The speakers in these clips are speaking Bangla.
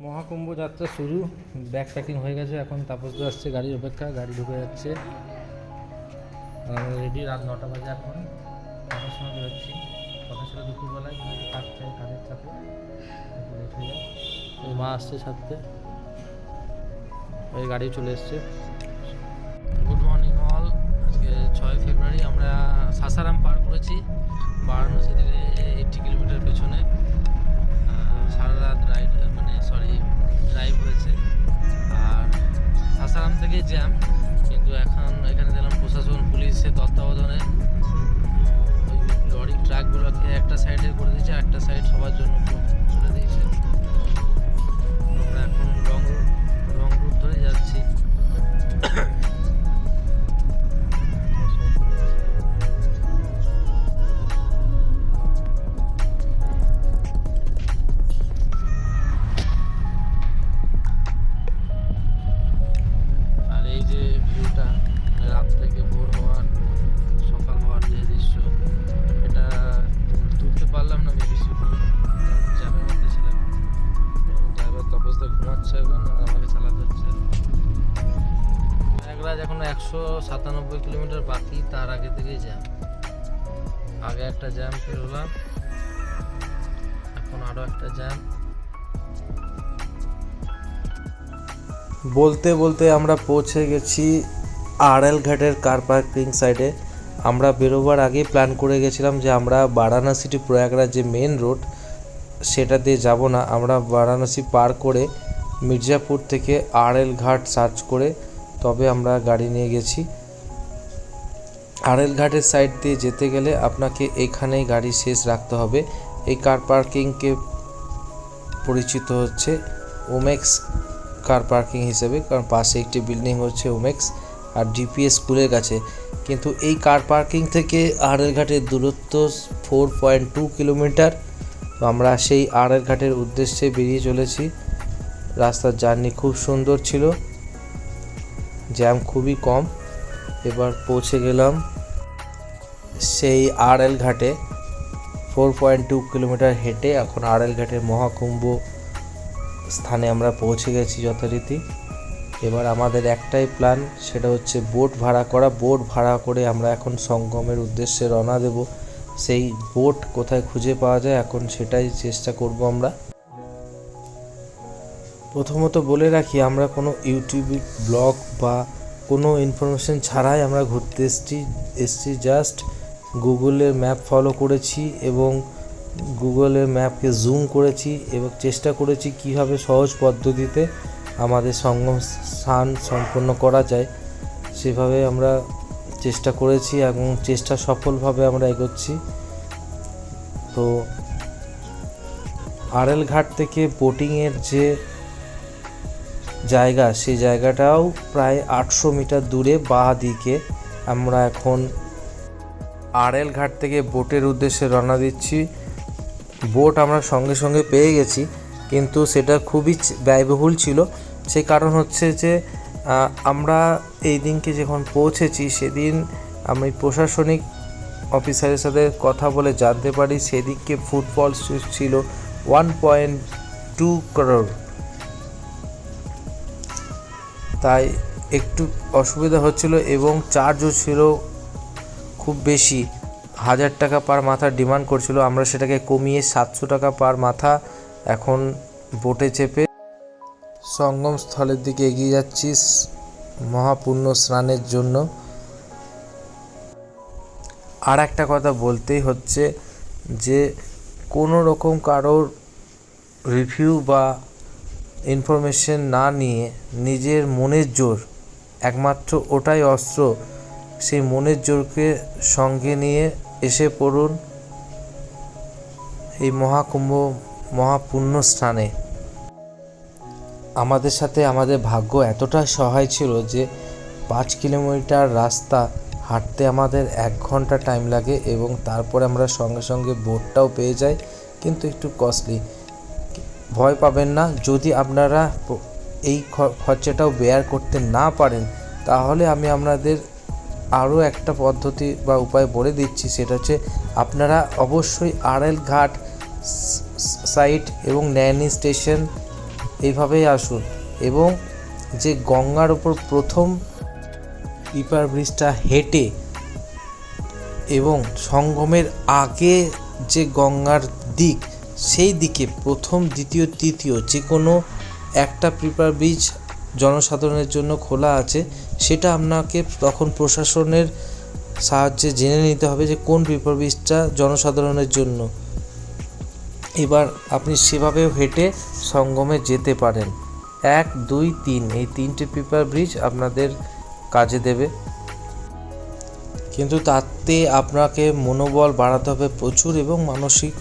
মহাকুম্ভ যাত্রা শুরু। ব্যাগ প্যাকিং হয়ে গেছে এখন তাপস আসছে গাড়ির অপেক্ষা, গাড়ি ঢুকে যাচ্ছে। রেডি রাত নটা বাজে এখন। কটার সময় বেরোচ্ছি কথা ছিল দুপুরবেলায়, কিন্তু কাজ চাই, কাজের চাপে। ওই মা আসছে সাথে ওই গাড়ি চলে এসছে। গুড মর্নিং অল আজকে ছয় ফেব্রুয়ারি, আমরা সাসারাম পার করেছি। বারাণসী থেকে এইটটি কিলোমিটার পেছনে। সারা রাত রাইড মানে সরি থেকে জ্যাম কিন্তু এখন এখানে দেখলাম প্রশাসন পুলিশের তত্ত্বাবধানে লরি ট্রাকগুলোকে একটা সাইডে করে দিয়েছে একটা সাইড সবার জন্য করে দিয়েছে। এখন আর আমাকে চালাতে হচ্ছে। প্রয়াগরাজ এখন একশো সাতানব্বই কিলোমিটার বাকি, তার আগে থেকেই জ্যাম আগে একটা জ্যাম ফের হলাম এখন আরও একটা জ্যাম বলতে বলতে আমরা পৌঁছে গেছি আরএল ঘাটের কার পার্কিং সাইডে আমরা বেরোবার আগেই প্ল্যান করে গেছিলাম যে আমরা বারাণসী টু প্রয়াগরাজ যে মেন রোড সেটা দিয়ে যাব না। আমরা বারাণসী পার করে মির্জাপুর থেকে আরএল ঘাট সার্চ করে তবে আমরা গাড়ি নিয়ে গেছি। আরএল ঘাটের সাইড দিয়ে যেতে গেলে আপনাকে এখানেই গাড়ি শেষ রাখতে হবে। এই কার পার্কিংকে পরিচিত হচ্ছে ওমেক্স কার পার্কিং হিসেবে, কারণ পাশে একটি বিল্ডিং হচ্ছে ওমেক্স আর ডিপিএস স্কুলের কাছে। কিন্তু এই কার পার্কিং থেকে আড়েল ঘাটের দূরত্ব ফোর পয়েন্ট টু কিলোমিটার আমরা সেই আড়েল ঘাটের উদ্দেশ্যে বেরিয়ে চলেছি। রাস্তার জার্নি খুব সুন্দর ছিল। জ্যাম খুবই কম। এবার পৌঁছে গেলাম সেই আড়েল ঘাটে। ফোর পয়েন্ট টু কিলোমিটার হেঁটে এখন আড়েল ঘাটের মহাকুম্ভ স্থানে আমরা পৌঁছে গেছি যথারীতি। এবার আমাদের একটাই প্ল্যান সেটা হচ্ছে বোট ভাড়া করা। বোট ভাড়া করে আমরা এখন সঙ্গমের উদ্দেশ্যে রওনা দেব। সেই বোট কোথায় খুঁজে পাওয়া যায় এখন সেটাই চেষ্টা করব আমরা। প্রথমত বলে রাখি, আমরা কোনো ইউটিউব ব্লগ বা কোনো ইনফরমেশন ছাড়াই আমরা ঘুরতে এসেছি এসেছি জাস্ট গুগলের ম্যাপ ফলো করেছি এবং গুগলের ম্যাপকে জুম করেছি এবং চেষ্টা করেছি কীভাবে সহজ পদ্ধতিতে আমাদের সঙ্গম স্থান সম্পন্ন করা যায়। সেভাবে আমরা চেষ্টা করেছি এবং চেষ্টা সফলভাবে আমরা এগোচ্ছি। তো আড়েল ঘাট থেকে বোটিংয়ের যে জায়গা, সেই জায়গাটাও প্রায় আটশো মিটার দূরে বাঁ দিকে। আমরা এখন আড়েল ঘাট থেকে বোটের উদ্দেশ্যে রওনা দিচ্ছি। বোট আমরা সঙ্গে সঙ্গে পেয়ে গেছি, কিন্তু সেটা খুবই ব্যয়বহুল ছিল। সেই কারণ হচ্ছে যে আমরা এই দিনকে যখন পৌঁছেছি, সেদিন আমি প্রশাসনিক অফিসারের সাথে কথা বলে জানতে পারি সেদিকে ফুটবল ছিল ওয়ান পয়েন্ট টু করোড়। তাই একটু অসুবিধা হচ্ছিল এবং চার্জও ছিল খুব বেশি। হাজার টাকা পার মাথা ডিমান্ড করছিল। আমরা সেটাকে কমিয়ে সাতশো টাকা পার মাথা এখন বোটে চেপে সঙ্গম স্থলের দিকে এগিয়ে যাচ্ছি মহাপুণ্য স্নানের জন্য। আর একটা কথা বলতেই হচ্ছে যে কোনো রকম কারোর রিভিউ বা ইনফরমেশন না নিয়ে নিজের মনের জোর, একমাত্র ওটাই অস্ত্র, সেই মনের জোরকে সঙ্গে নিয়ে এসে পড়ুন এই মহাকুম্ভ, মহাপুণ্য স্থানে। আমাদের সাথে আমাদের ভাগ্য এতটা সহায় ছিল যে পাঁচ কিলোমিটার রাস্তা হাঁটতে আমাদের এক ঘণ্টা টাইম লাগে এবং তারপরে আমরা সঙ্গে সঙ্গে বোটটাও পেয়ে যাই, কিন্তু একটু কস্টলি ভয় পাবেন না। যদি আপনারা এই খরচাটাও বেয়ার করতে না পারেন, তাহলে আমি আপনাদের আরও একটা পদ্ধতি বা উপায় বলে দিচ্ছি। সেটা হচ্ছে আপনারা অবশ্যই আড়েল ঘাট সাইট এবং ন্যানি স্টেশন এইভাবেই আসুন এবং যে গঙ্গার ওপর প্রথম পিপার ব্রিজটা হেঁটে এবং সঙ্গমের আগে যে গঙ্গার দিক সেই দিকে প্রথম, দ্বিতীয়, তৃতীয় যে কোনো একটা প্রিপার ব্রিজ জনসাধারণের জন্য খোলা আছে, সেটা আপনাকে তখন প্রশাসনের সাহায্যে জেনে নিতে হবে যে কোন প্রিপার ব্রিজটা জনসাধারণের জন্য। এবার আপনি সেভাবেও হেঁটে সঙ্গমে যেতে পারেন। এক, দুই, তিন, এই তিনটে পেপার ব্রিজ আপনাদের কাজে দেবে। কিন্তু তাতে আপনাকে মনোবল বাড়াতে হবে প্রচুর এবং মানসিক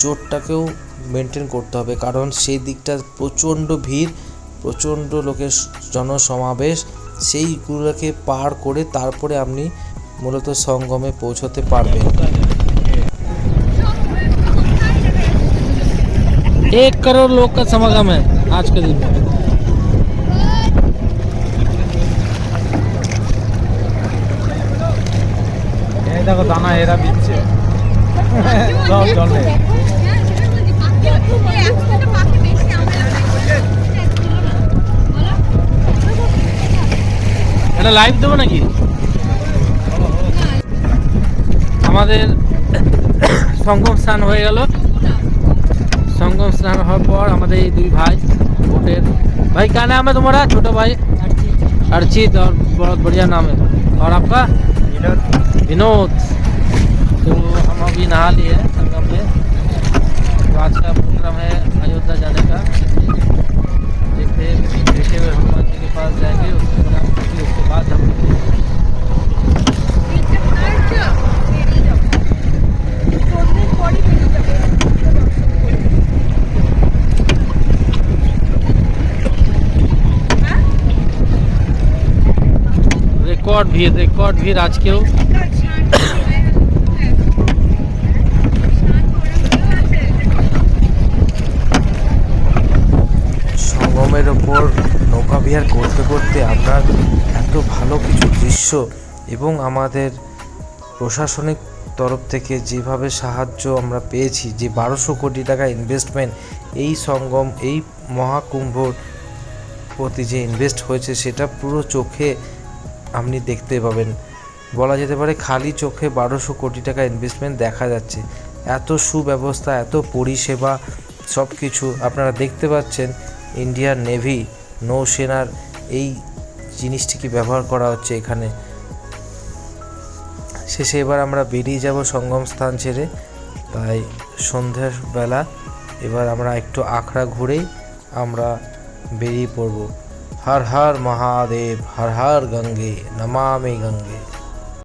জোরটাকেও মেনটেন করতে হবে কারণ সেই দিকটা প্রচণ্ড ভিড় প্রচণ্ড লোকের জনসমাবেশ সেইগুলোকে পার করে তারপরে আপনি মূলত সঙ্গমে পৌঁছতে পারবেন एक करोड़ लोग का समागम है आज के दिन में এই দেখো দানা এরা দিচ্ছে সব জলে এটা লাইভ দেবো নাকি আমাদের সঙ্গম স্নান হয়ে গেল সঙ্গম স্নান হওয়ার পর আমাদের এই দুই भाई वोटेर भाई क्या नाम है तुम्हारा छोटा भाई अर्चित और बहुत बढ़िया नाम है और आपका विनोद तो हम अभी नहा लिए संगम में। तो आज का प्रोग्राम है अयोध्या जाने का। देखते बेटे हुए हनुमान जी के पास जाएँगे, उसके बाद उसके बाद हम रिकॉर्ड भी रिकॉर्ड भी राज के हो। সঙ্গমের ওপর নৌকা বিহার করতে করতে আপনার এত ভালো কিছু দৃশ্য এবং আমাদের প্রশাসনিক তরফ থেকে যেভাবে সাহায্য আমরা পেয়েছি, যে বারোশো কোটি টাকা ইনভেস্টমেন্ট এই সঙ্গম, এই মহাকুম্ভর প্রতি যে ইনভেস্ট হয়েছে সেটা পুরো চোখে আপনি দেখতে পাবেন। বলা যেতে পারে খালি চোখে বারোশো কোটি টাকা ইনভেস্টমেন্ট দেখা যাচ্ছে। এত সুব্যবস্থা, এত পরিষেবা সব কিছু আপনারা দেখতে পাচ্ছেন। ইন্ডিয়ান নেভি নৌসেনার এই জিনিসটিকে ব্যবহার করা হচ্ছে এখানে? শেষে এবার আমরা বেরিয়ে যাব সঙ্গম স্থান ছেড়ে তাই সন্ধ্যার বেলা। এবার আমরা একটু আখড়া ঘুরেই আমরা বেরিয়ে পড়ব। হর হর মহাদেব, হর হর গঙ্গে, নমামি গঙ্গে।